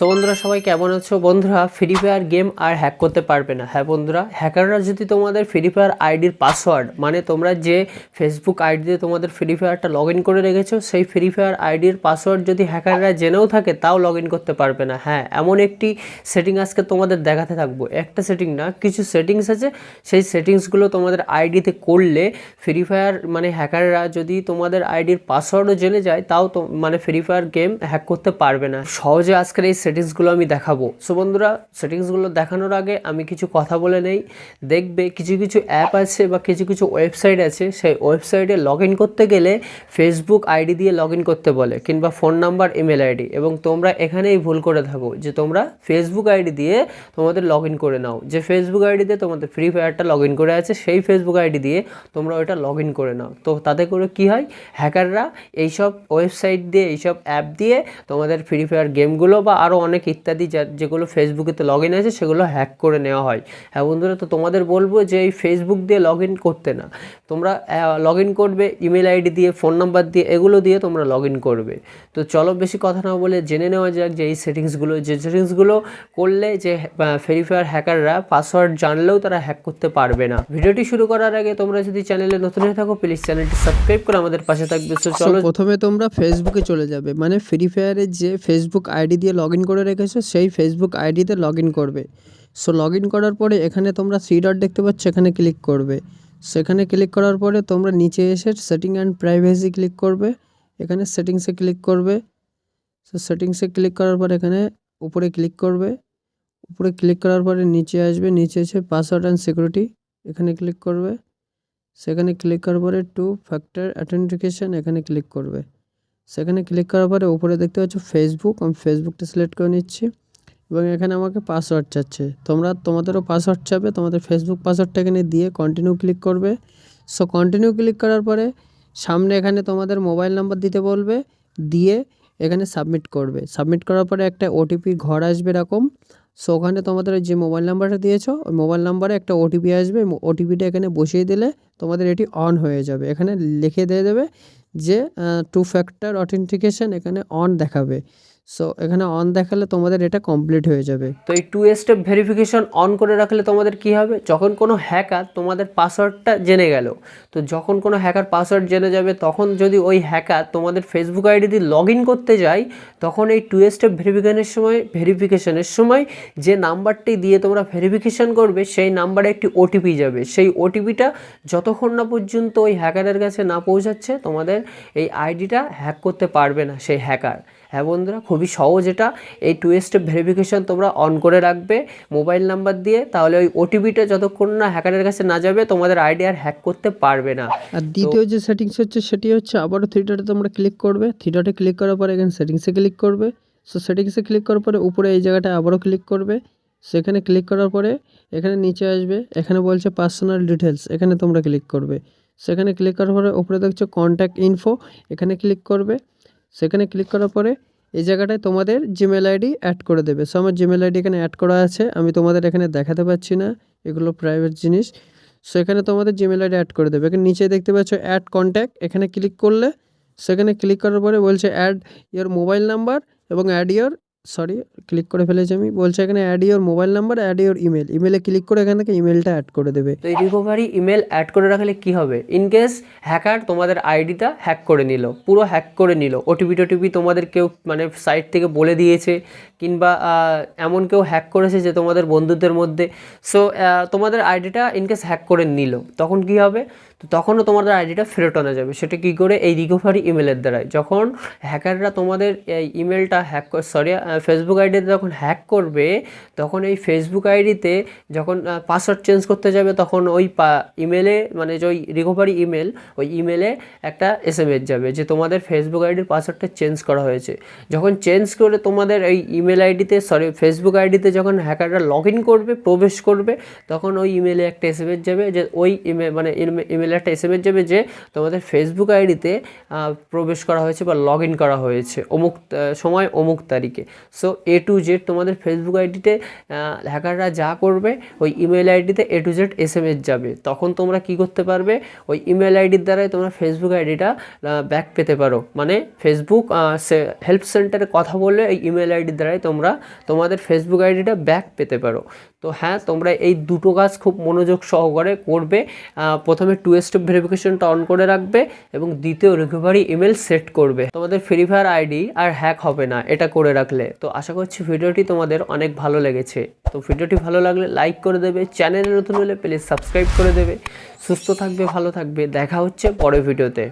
তো বন্ধুরা, সবাই কেমন আছো? বন্ধুরা ফ্রি ফায়ার গেম আর হ্যাক করতে পারবে না। হ্যাঁ বন্ধুরা হ্যাকাররা যদি তোমাদের ফ্রি ফায়ার আইডির পাসওয়ার্ড মানে তোমরা যে ফেসবুক আইডি দিয়ে তোমাদের ফ্রি ফায়ারটা লগ ইন করে রেখেছো, সেই ফ্রি ফায়ার আইডির পাসওয়ার্ড যদি হ্যাকাররা জেনেও থাকে, তাও লগ ইন করতে পারবে না। হ্যাঁ এমন একটি সেটিং আজকে তোমাদের দেখাতে থাকব। একটা সেটিং না, কিছু সেটিংস আছে। সেই সেটিংসগুলো তোমাদের আইডিতে করলে ফ্রি ফায়ার মানে হ্যাকাররা যদি তোমাদের আইডির পাসওয়ার্ডও জেনে যায়, তাও মানে ফ্রি ফায়ার গেম হ্যাক করতে পারবে না। সহজে আজকের এই সেটিংসগুলো আমি দেখাবো। সো বন্ধুরা সেটিংসগুলো দেখানোর আগে আমি কিছু কথা বলে নেই। দেখবে কিছু কিছু অ্যাপ আছে বা কিছু কিছু ওয়েবসাইট আছে, সেই ওয়েবসাইটে লগ ইন করতে গেলে ফেসবুক আইডি দিয়ে লগ ইন করতে বলে কিংবা ফোন নাম্বার ইমেল আইডি এবং তোমরা এখানেই ভুল করে থাকো যে তোমরা ফেসবুক আইডি দিয়ে তোমাদের লগ ইন করে নাও। যে ফেসবুক আইডিতে তোমাদের ফ্রি ফায়ারটা লগ ইন করে আছে, সেই ফেসবুক আইডি দিয়ে তোমরা ওটা লগ ইন করে নাও। তো তাতে করে কি হয়? হ্যাকাররা এইসব ওয়েবসাইট দিয়ে, এইসব অ্যাপ দিয়ে তোমাদের ফ্রি ফায়ার গেমগুলো বা আরও অনেক ইত্যাদি যা যেগুলো ফেসবুকেতে লগ ইন আছে সেগুলো হ্যাক করে নেওয়া হয়। হ্যাঁ বন্ধুরা তো তোমাদের বলব যে এই ফেসবুক দিয়ে লগ ইন করতে না। তোমরা লগ ইন করবে ইমেল আইডি দিয়ে ফোন নাম্বার দিয়ে এগুলো দিয়ে তোমরা লগ ইন করবে। তো চলো বেশি কথা না বলে জেনে নেওয়া যাক যে এই সেটিংসগুলো যে সেটিংসগুলো করলে যে ফ্রি ফায়ার হ্যাকাররা পাসওয়ার্ড জানলেও তারা হ্যাক করতে পারবে না। ভিডিওটি শুরু করার আগে তোমরা যদি চ্যানেলে নতুন হয়ে থাকো প্লিজ চ্যানেলটি সাবস্ক্রাইব করে আমাদের পাশে থাকবে। তো চলো প্রথমে তোমরা ফেসবুকে চলে যাবে। মানে ফ্রি ফায়ারের যে ফেসবুক আইডি দিয়ে লগ ইন করে রেখেছো, সেই ফেসবুক আইডিতে লগ ইন করবে। সো লগ ইন করার পরে এখানে তোমরা থ্রি ডট দেখতে পাচ্ছ, এখানে ক্লিক করবে। সেখানে ক্লিক করার পরে তোমরা নিচে এসে সেটিং অ্যান্ড প্রাইভেসি ক্লিক করবে। এখানে সেটিংসে ক্লিক করবে। সো সেটিংসে ক্লিক করার পর এখানে উপরে ক্লিক করবে। উপরে ক্লিক করার পরে নিচে আসবে, নিচে এসে পাসওয়ার্ড অ্যান্ড সিকিউরিটি এখানে ক্লিক করবে। সেখানে ক্লিক করার পরে টু ফ্যাক্টর অ্যাথেন্টিকেশন এখানে ক্লিক করবে। সেখানে ক্লিক করার পরে উপরে দেখতে পাচ্ছ ফেসবুক আমি ফেসবুকটা সিলেক্ট করে নিচ্ছি। এবং এখানে আমাকে পাসওয়ার্ড চাচ্ছে। তোমরা, তোমাদেরও পাসওয়ার্ড চাবে, তোমাদের ফেসবুক পাসওয়ার্ডটা এখানে দিয়ে কন্টিনিউ ক্লিক করবে। সো কন্টিনিউ ক্লিক করার পরে সামনে এখানে তোমাদের মোবাইল নাম্বার দিতে বলবে, দিয়ে এখানে সাবমিট করবে। সাবমিট করার পরে একটা ওটিপি ঘর আসবে এরকম। সো ওখানে তোমাদের যে মোবাইল নাম্বারটা দিয়েছ, ওই মোবাইল নাম্বারে একটা ওটিপি আসবে ওটিপিটা এখানে বসিয়ে দিলে তোমাদের এটি অন হয়ে যাবে। এখানে লিখে দিয়ে দেবে যে টু ফ্যাক্টর অথেন্টিকেশান এখানে অন দেখাবে। সো এখানে অন দেখালে তোমাদের এটা কমপ্লিট হয়ে যাবে। তো এই টু স্টেপ ভেরিফিকেশন অন করে রাখলে তোমাদের কি হবে? যখন কোনো হ্যাকার তোমাদের পাসওয়ার্ডটা জেনে গেল, তো যখন কোনো হ্যাকার পাসওয়ার্ড জেনে যাবে, তখন যদি ওই হ্যাকার তোমাদের ফেসবুক আইডি দিয়ে লগ ইন করতে যায়, তখন এই টু স্টেপ ভেরিফিকেশনের সময় ভেরিফিকেশনের সময় যে নাম্বারটি দিয়ে তোমরা ভেরিফিকেশন করবে, সেই নাম্বারে একটি ওটিপি যাবে। সেই ওটিপিটা যতক্ষণ না পর্যন্ত ওই হ্যাকারের কাছে না পৌঁছাচ্ছে, তোমাদের এই আইডিটা হ্যাক করতে পারবে না সেই হ্যাকার হ্যাঁ বন্ধুরা খুবই সহজ এটা। এই টু স্টেপ ভেরিফিকেশন তোমরা অন করে রাখবে মোবাইল নাম্বার দিয়ে। তাহলে ওই ওটিপিটা যতক্ষণ না হ্যাকারের কাছে না যাবে, তোমাদের আইডি আর হ্যাক করতে পারবে না। আর দ্বিতীয় যে সেটিংস হচ্ছে, সেটি হচ্ছে আবারও থ্রি ডটে তোমরা ক্লিক করবে। থ্রি ডটে ক্লিক করার পরে এখানে সেটিংসে ক্লিক করবে। সো সেটিংসে ক্লিক করার পরে উপরে এই জায়গাটা আবারও ক্লিক করবে। সেখানে ক্লিক করার পরে এখানে নিচে আসবে। এখানে বলছে পার্সোনাল ডিটেলস এখানে তোমরা ক্লিক করবে। সেখানে ক্লিক করার পরে উপরে দেখছ কন্ট্যাক্ট ইনফো এখানে ক্লিক করবে। সেখানে ক্লিক করার পরে এই জায়গাটায় তোমাদের জিমেল আইডি অ্যাড করে দেবে। সো আমার জিমেল আইডি এখানে অ্যাড করা আছে। আমি তোমাদের এখানে দেখাতে পাচ্ছি না। এগুলো প্রাইভেট জিনিস। সো এখানে তোমাদের জিমেল আইডি অ্যাড করে দেবে। এখানে নিচে দেখতে পাচ্ছ অ্যাড কন্ট্যাক্ট এখানে ক্লিক করলে সেখানে ক্লিক করার পরে বলছে অ্যাড ইয়োর মোবাইল নাম্বার এবং অ্যাড ইয়োর সরি ক্লিক করে ফেলেছি আমি। বলছে এখানে add your mobile number add your email ইমেলে ক্লিক করে এখান থেকে ইমেলটা অ্যাড করে দেবে। তো এই রিকভারি ইমেল অ্যাড করে রাখলে কি হবে? ইন কেস হ্যাকার তোমাদের আইডিটা হ্যাক করে নিল, পুরো হ্যাক করে নিল ওটিপি টোটিপি তোমাদের কেউ মানে সাইট থেকে বলে দিয়েছে, কিংবা এমন কেউ হ্যাক করেছে যে তোমাদের বন্ধুদের মধ্যে। সো তোমাদের আইডিটা ইন কেস হ্যাক করে নিল, তখন কি হবে? তো তখনও তোমাদের আইডিটা ফেরত আনা যাবে। সেটা কী করে? এই রিকভারি ইমেলের দ্বারাই। যখন হ্যাকাররা তোমাদের এই ইমেলটা হ্যাক সরি ফেসবুক আইডিতে যখন হ্যাক করবে, তখন এই ফেসবুক আইডিতে যখন পাসওয়ার্ড চেঞ্জ করতে যাবে, তখন ওই ইমেলে মানে যে ওই রিকভারি ইমেল ওই ইমেলে একটা এস যাবে যে তোমাদের ফেসবুক আইডির পাসওয়ার্ডটা চেঞ্জ করা হয়েছে। যখন চেঞ্জ করে তোমাদের এই ইমেল আইডিতে সরি ফেসবুক আইডিতে যখন হ্যাকাররা লগ ইন করবে, প্রবেশ করবে, তখন ওই ইমেলে একটা এস যাবে যে, ওই ইমেল মানে ইমেলে একটা এস যাবে যে তোমাদের ফেসবুক আইডিতে প্রবেশ করা হয়েছে বা লগ ইন করা হয়েছে অমুক সময় অমুক তারিখে। সো এ টু জেড তোমাদের ফেসবুক আইডিতে হ্যাকাররা যা করবে, ওই ইমেল আইডিতে এ টু জেড এস যাবে। তখন তোমরা কি করতে পারবে? ওই ইমেল আইডির দ্বারাই তোমরা ফেসবুক আইডিটা ব্যাক পেতে পারো। মানে ফেসবুক হেল্প সেন্টারে কথা বললে ওই ইমেল আইডির দ্বারাই তোমরা তোমাদের ফেসবুক আইডিটা ব্যাক পেতে পারো। তো হ্যাঁ তোমরা এই দুটো কাজ খুব মনোযোগ সহকারে করবে। প্রথমে টু স্টেপ ভেরিফিকেশনটা অন করে রাখবে এবং দ্বিতীয় রিকভারি ইমেল সেট করবে। তোমাদের ফ্রি ফায়ার আইডি আর হ্যাক হবে না, এটা করে রাখলে। তো আশা করছি ভিডিওটি তোমাদের অনেক ভালো লেগেছে। তো ভিডিওটি ভালো লাগলে লাইক করে দেবে চ্যানেলে নতুন হলে প্লিজ সাবস্ক্রাইব করে দেবে। সুস্থ থাকবে, ভালো থাকবে, দেখা হচ্ছে পরের ভিডিওতে